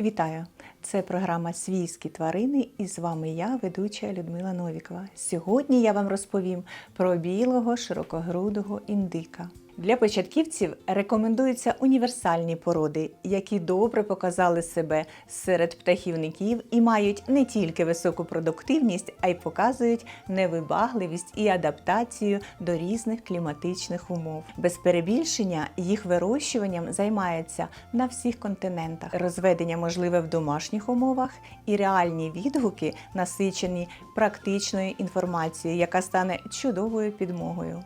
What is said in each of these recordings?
Вітаю! Це програма Свійські тварини і з вами я, ведуча Людмила Новікова. Сьогодні я вам розповім про білого широкогрудого індика. Для початківців рекомендуються універсальні породи, які добре показали себе серед птахівників і мають не тільки високу продуктивність, а й показують невибагливість і адаптацію до різних кліматичних умов. Без перебільшення їх вирощуванням займаються на всіх континентах. Розведення можливе в домашніх умовах і реальні відгуки насичені практичною інформацією, яка стане чудовою підмогою.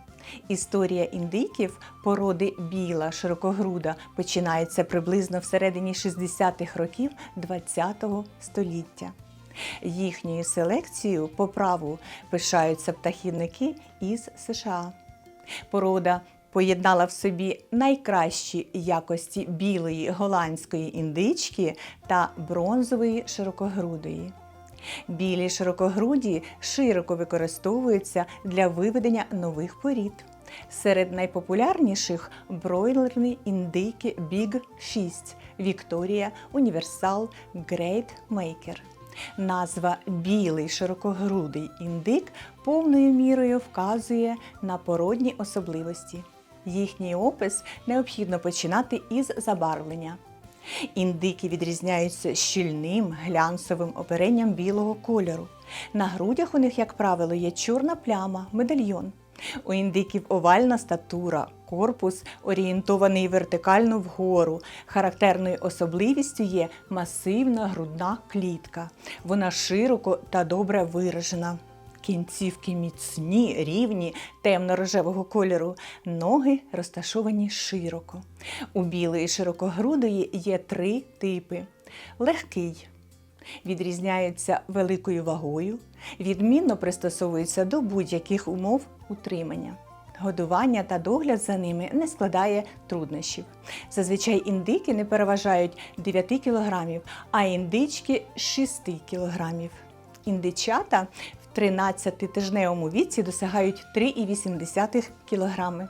Історія індиків породи біла широкогруда починається приблизно всередині 60-х років ХХ століття. Їхньою селекцією по праву пишаються птахівники із США. Порода поєднала в собі найкращі якості білої голландської індички та бронзової широкогрудої. Білі широкогруді широко використовуються для виведення нових порід. Серед найпопулярніших бройлерні індики Big 6 Вікторія, Універсал, Great Maker. Назва білий широкогрудий індик повною мірою вказує на породні особливості. Їхній опис необхідно починати із забарвлення. Індики відрізняються щільним глянцевим оперенням білого кольору. На грудях у них, як правило, є чорна пляма, медальйон. У індиків овальна статура, корпус орієнтований вертикально вгору. Характерною особливістю є масивна грудна клітка. Вона широко та добре виражена. Кінцівки міцні, рівні, темно-рожевого кольору, ноги розташовані широко. У білої широкогрудої є три типи: легкий. Відрізняється великою вагою, відмінно пристосовується до будь-яких умов утримання. Годування та догляд за ними не складає труднощів. Зазвичай індики не переважають 9 кг, а індички 6 кг. Індичата 13-тижневому віці досягають 3,8 кг.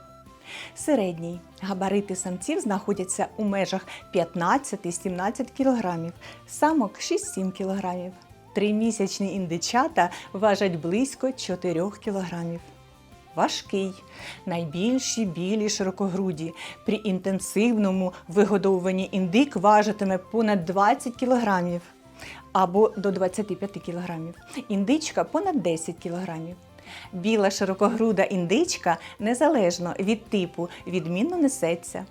Середній габарити самців знаходяться у межах 15-17 кг, самок 6-7 кг. Тримісячні індичата важать близько 4 кг. Важкий, найбільші білі широкогруді. При інтенсивному вигодовуванні індик важитиме понад 20 кг або до 25 кг. Індичка понад 10 кг. Біла широкогруда індичка незалежно від типу відмінно несеться.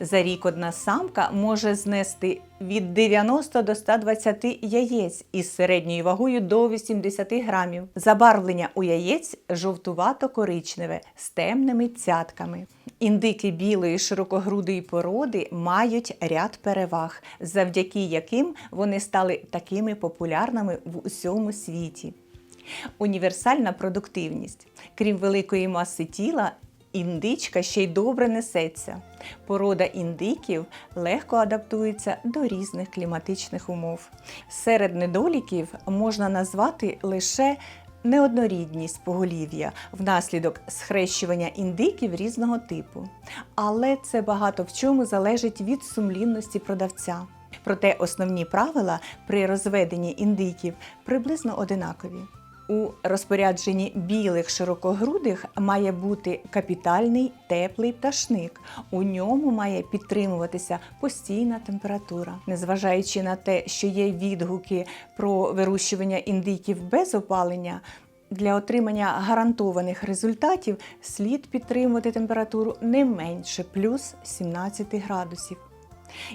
За рік одна самка може знести від 90 до 120 яєць із середньою вагою до 80 грамів. Забарвлення у яєць жовтувато-коричневе з темними цятками. Індики білої широкогрудої породи мають ряд переваг, завдяки яким вони стали такими популярними в усьому світі. Універсальна продуктивність. Крім великої маси тіла, індичка ще й добре несеться. Порода індиків легко адаптується до різних кліматичних умов. Серед недоліків можна назвати лише неоднорідність поголів'я внаслідок схрещування індиків різного типу. Але це багато в чому залежить від сумлінності продавця. Проте основні правила при розведенні індиків приблизно одинакові. У розпорядженні білих широкогрудих має бути капітальний теплий пташник. У ньому має підтримуватися постійна температура. Незважаючи на те, що є відгуки про вирощування індиків без опалення. Для отримання гарантованих результатів слід підтримувати температуру не менше плюс 17 градусів.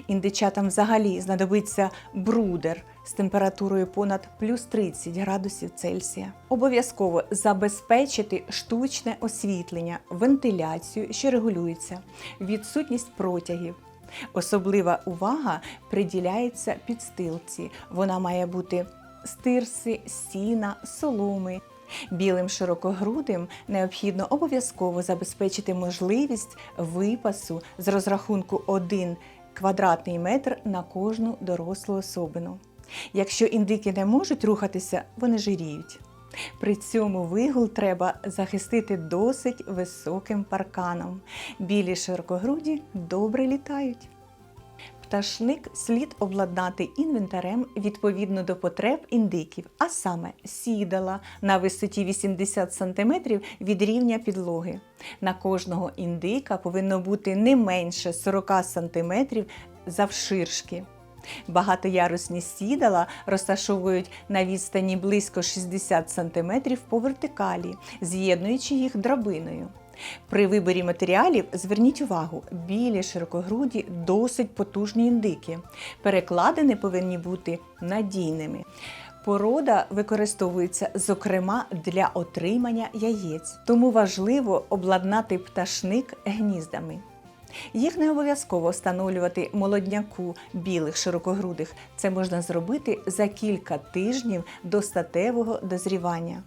Індичатам взагалі знадобиться брудер з температурою понад плюс 30 градусів Цельсія. Обов'язково забезпечити штучне освітлення, вентиляцію, що регулюється, відсутність протягів. Особлива увага приділяється підстилці. Вона має бути з тирси, сіна, соломи. Білим широкогрудим необхідно обов'язково забезпечити можливість випасу з розрахунку 1 квадратний метр на кожну дорослу особину. Якщо індики не можуть рухатися, вони жиріють. При цьому вигул треба захистити досить високим парканом. Білі широкогруді добре літають. Пташник слід обладнати інвентарем відповідно до потреб індиків, а саме сідала на висоті 80 см від рівня підлоги. На кожного індика повинно бути не менше 40 см завширшки. Багатоярусні сідала розташовують на відстані близько 60 см по вертикалі, з'єднуючи їх драбиною. При виборі матеріалів зверніть увагу, білі широкогруді досить потужні індики. Перекладини повинні бути надійними. Порода використовується зокрема для отримання яєць, тому важливо обладнати пташник гніздами. Їх не обов'язково встановлювати молодняку білих широкогрудих. Це можна зробити за кілька тижнів до статевого дозрівання.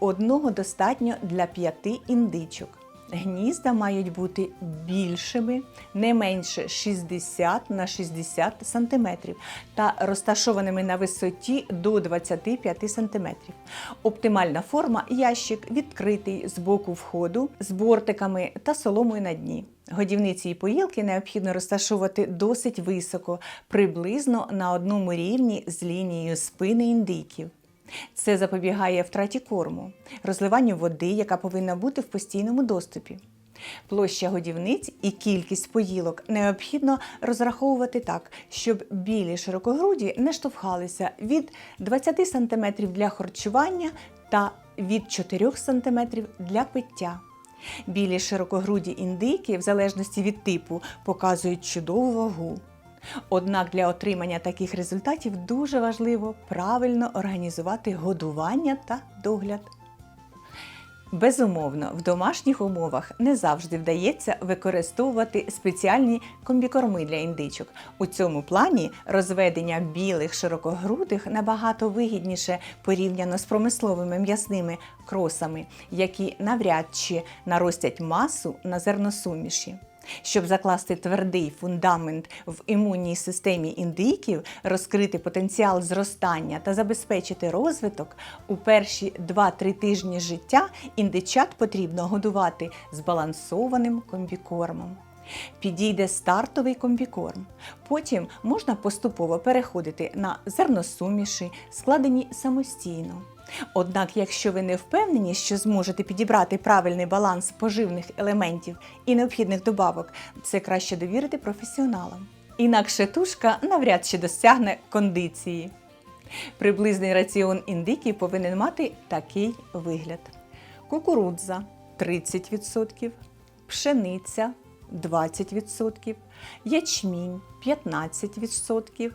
Одного достатньо для п'яти індичок. Гнізда мають бути більшими, не менше 60 на 60 см та розташованими на висоті до 25 см. Оптимальна форма ящик відкритий з боку входу з бортиками та соломою на дні. Годівниці і поїлки необхідно розташовувати досить високо, приблизно на одному рівні з лінією спини індиків. Це запобігає втраті корму, розливанню води, яка повинна бути в постійному доступі. Площа годівниць і кількість поїлок необхідно розраховувати так, щоб білі широкогруді не штовхалися від 20 см для харчування та від 4 см для пиття. Білі широкогруді індики, в залежності від типу, показують чудову вагу. Однак для отримання таких результатів дуже важливо правильно організувати годування та догляд. Безумовно, в домашніх умовах не завжди вдається використовувати спеціальні комбікорми для індичок. У цьому плані розведення білих широкогрудих набагато вигідніше порівняно з промисловими м'ясними кросами, які навряд чи наростять масу на зерносуміші. Щоб закласти твердий фундамент в імунній системі індиків, розкрити потенціал зростання та забезпечити розвиток, у перші 2-3 тижні життя індичат потрібно годувати збалансованим комбікормом. Підійде стартовий комбікорм. Потім можна поступово переходити на зерносуміші, складені самостійно. Однак, якщо ви не впевнені, що зможете підібрати правильний баланс поживних елементів і необхідних добавок, це краще довірити професіоналам. Інакше тушка навряд чи досягне кондиції. Приблизний раціон індики повинен мати такий вигляд: кукурудза 30%, пшениця 20%, ячмінь 15%,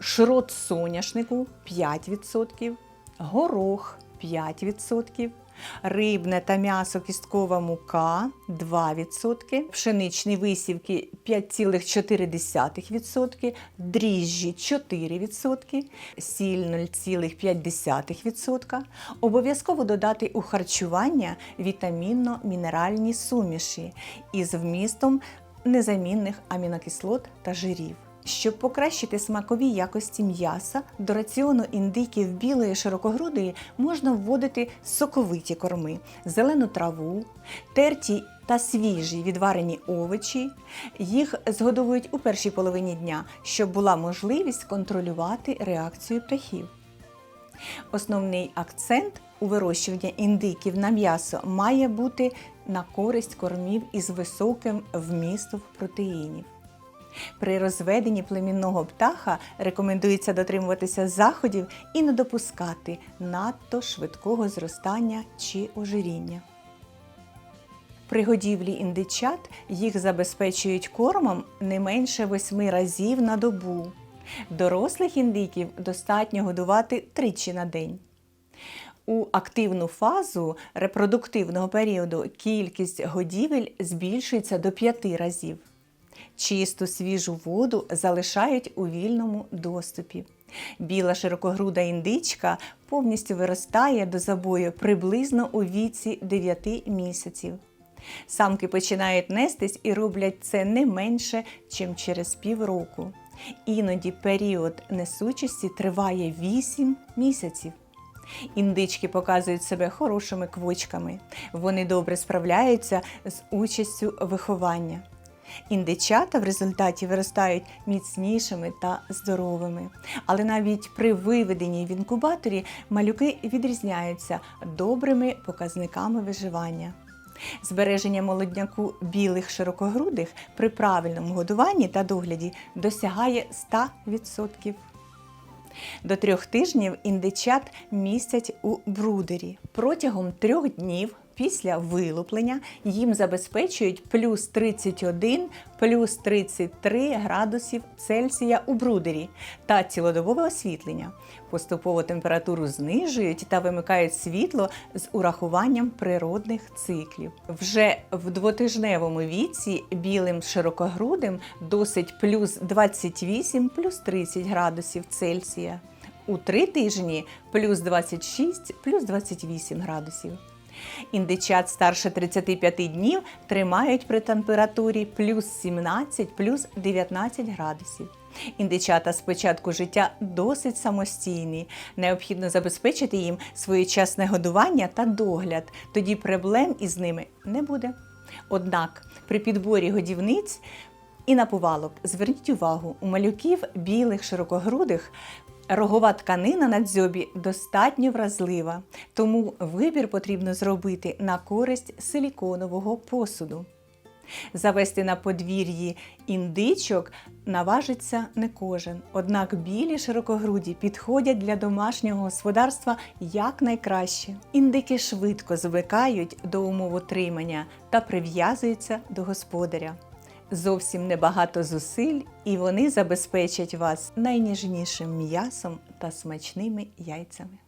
шрот соняшнику 5% горох 5%, рибне та м'ясо кісткова мука 2%, пшеничні висівки 5,4%, дріжджі 4%, сіль 0,5%. Обов'язково додати у харчування вітамінно-мінеральні суміші із вмістом незамінних амінокислот та жирів. Щоб покращити смакові якості м'яса, до раціону індиків білої широкогрудої можна вводити соковиті корми, зелену траву, терті та свіжі відварені овочі. Їх згодовують у першій половині дня, щоб була можливість контролювати реакцію птахів. Основний акцент у вирощуванні індиків на м'ясо має бути на користь кормів із високим вмістом протеїнів. При розведенні племінного птаха рекомендується дотримуватися заходів і не допускати надто швидкого зростання чи ожиріння. При годівлі індичат їх забезпечують кормом не менше 8 разів на добу. Дорослих індиків достатньо годувати тричі на день. У активну фазу репродуктивного періоду кількість годівель збільшується до 5 разів. Чисту свіжу воду залишають у вільному доступі. Біла широкогруда індичка повністю виростає до забою приблизно у віці 9 місяців. Самки починають нестись і роблять це не менше, ніж через півроку. Іноді період несучості триває 8 місяців. Індички показують себе хорошими квочками. Вони добре справляються з участю виховання. Індичата в результаті виростають міцнішими та здоровими. Але навіть при виведенні в інкубаторі малюки відрізняються добрими показниками виживання. Збереження молодняку білих широкогрудих при правильному годуванні та догляді досягає 100%. До трьох тижнів індичат містять у брудері. Протягом трьох днів після вилуплення їм забезпечують плюс 31, плюс 33 градусів Цельсія у брудері та цілодобове освітлення. Поступово температуру знижують та вимикають світло з урахуванням природних циклів. Вже в двотижневому віці білим широкогрудим досить плюс 28, плюс 30 градусів Цельсія. У три тижні плюс 26, плюс 28 градусів. Індичат старше 35 днів тримають при температурі плюс 17, плюс 19 градусів. Індичата з початку життя досить самостійні. Необхідно забезпечити їм своєчасне годування та догляд. Тоді проблем із ними не буде. Однак при підборі годівниць і наповалок зверніть увагу, у малюків білих широкогрудих рогова тканина на дзьобі достатньо вразлива, тому вибір потрібно зробити на користь силіконового посуду. Завести на подвір'ї індичок наважиться не кожен, однак білі широкогруді підходять для домашнього господарства якнайкраще. Індики швидко звикають до умов утримання та прив'язуються до господаря. Зовсім небагато зусиль, і вони забезпечать вас найніжнішим м'ясом та смачними яйцями.